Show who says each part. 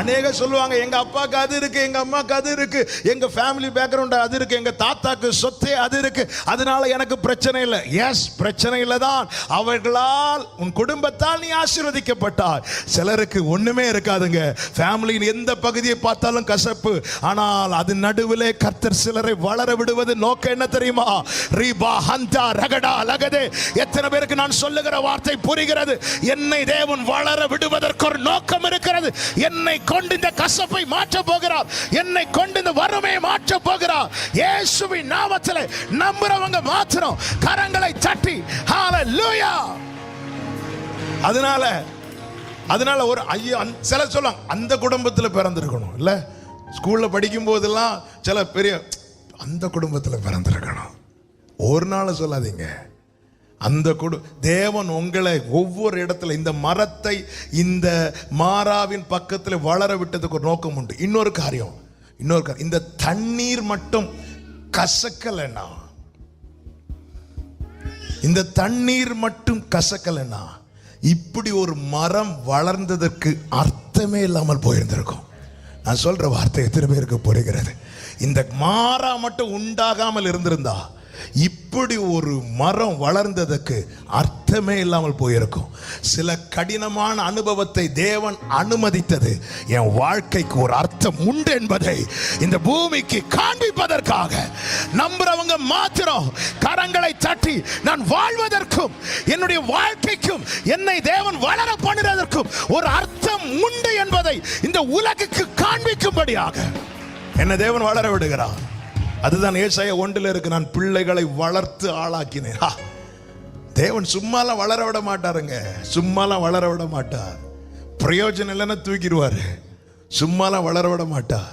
Speaker 1: அநேக சொல்லுவாங்க எங்க அப்பாக்கு அது இருக்கு எங்க அம்மாவுக்கு அது இருக்கு எங்க ஃபேமிலி பேக்ரவுண்ட் அது இருக்கு எங்க தாத்தாக்கு சொத்தே அது இருக்கு. அதனால எனக்கு பிரச்சனை இல்லை. எஸ் பிரச்சனை இல்லை தான். அவர்களால் உன் குடும்பத்தால் நீ ஆசீர்வதிக்கப்பட்டாய். சிலருக்கு ஒண்ணுமே இருக்காதுங்க. ஃபேமிலியின் எந்த பகுதியை பார்த்தாலும் கசப்பு. ஆனால் அது நடுவிலே கர்த்தர் சிலரை வளர விடுவது நோக்கம் என்ன தெரியுமா? ரீபா ஹந்தா ரகடா லகதே. எத்தனை பேருக்கு நான் சொல்லுகிற வார்த்தை புரிகிறது? என்னை தேவன் வளர விடுவதற்கு ஒரு நோக்கம் இருக்கிறது. என்னை கொண்டு இந்த கசப்பை மாற்ற போகிறார். என்னை கொண்டு இந்த வறுமையை மாற்ற போகிறார். இயேசுவின் நாமத்தில் நம்புறவங்க மாத்திரம் கரங்களை தட்டி ஹalleluya அதனால அதனால ஒரு ஐயோ சில சொல்லுவாங்க அந்த குடும்பத்தில் பிறந்திருக்கணும். இல்ல ஸ்கூல்ல படிக்கும் போதெல்லாம் சில பெரிய அந்த குடும்பத்தில் பிறந்திருக்கணும். ஒரு நாள் சொல்லாதீங்க. அந்த குடு தேவன் உங்களை ஒவ்வொரு இடத்துல இந்த மரத்தை இந்த மாறாவின் பக்கத்தில் வளர விட்டதுக்கு ஒரு நோக்கம் உண்டு. இன்னொரு காரியம் இன்னொரு காரியம். இந்த தண்ணீர் மட்டும் கசக்கலைன்னா இந்த தண்ணீர் மட்டும் கசக்கலைன்னா இப்படி ஒரு மரம் வளர்ந்ததற்கு அர்த்தமே இல்லாமல் போயிருந்திருக்கும். நான் சொல்ற வார்த்தை எத்தனை பேருக்கு புரிகிறது? இந்த மாறா மட்டும் உண்டாகாமல் இருந்திருந்தா இப்படி ஒரு மரம் வளர்ந்ததுக்கு அர்த்தமே இல்லாமல் போயிருக்கும். சில கடினமான அனுபவத்தை தேவன் அனுமதித்தது. என் வாழ்க்கைக்கு ஒரு அர்த்தம் உண்டு என்பதை இந்த பூமிக்கு காண்பிப்பதற்காக. நம்புறவங்க மாத்திரம் கரங்களை தட்டி நான் வாழ்வதற்கும் என்னுடைய வாழ்க்கைக்கும் என்னை தேவன் வளர பண்ணுறதற்கும் ஒரு அர்த்தம் உண்டு என்பதை இந்த உலகுக்கு காண்பிக்கும்படியாக. என்ன தேவன் வளர விடுகிறான் அதுதான் ஏசாய ஒன்றில் இருக்கு நான் பிள்ளைகளை வளர்த்து ஆளாக்கினேன். தேவன் சும்மாலாம் வளர விட மாட்டாருங்க. சும்மாலாம் வளர விட மாட்டார். பிரயோஜனம் இல்லைன்னா தூக்கிடுவாரு. சும்மாலாம் வளர விட மாட்டார்.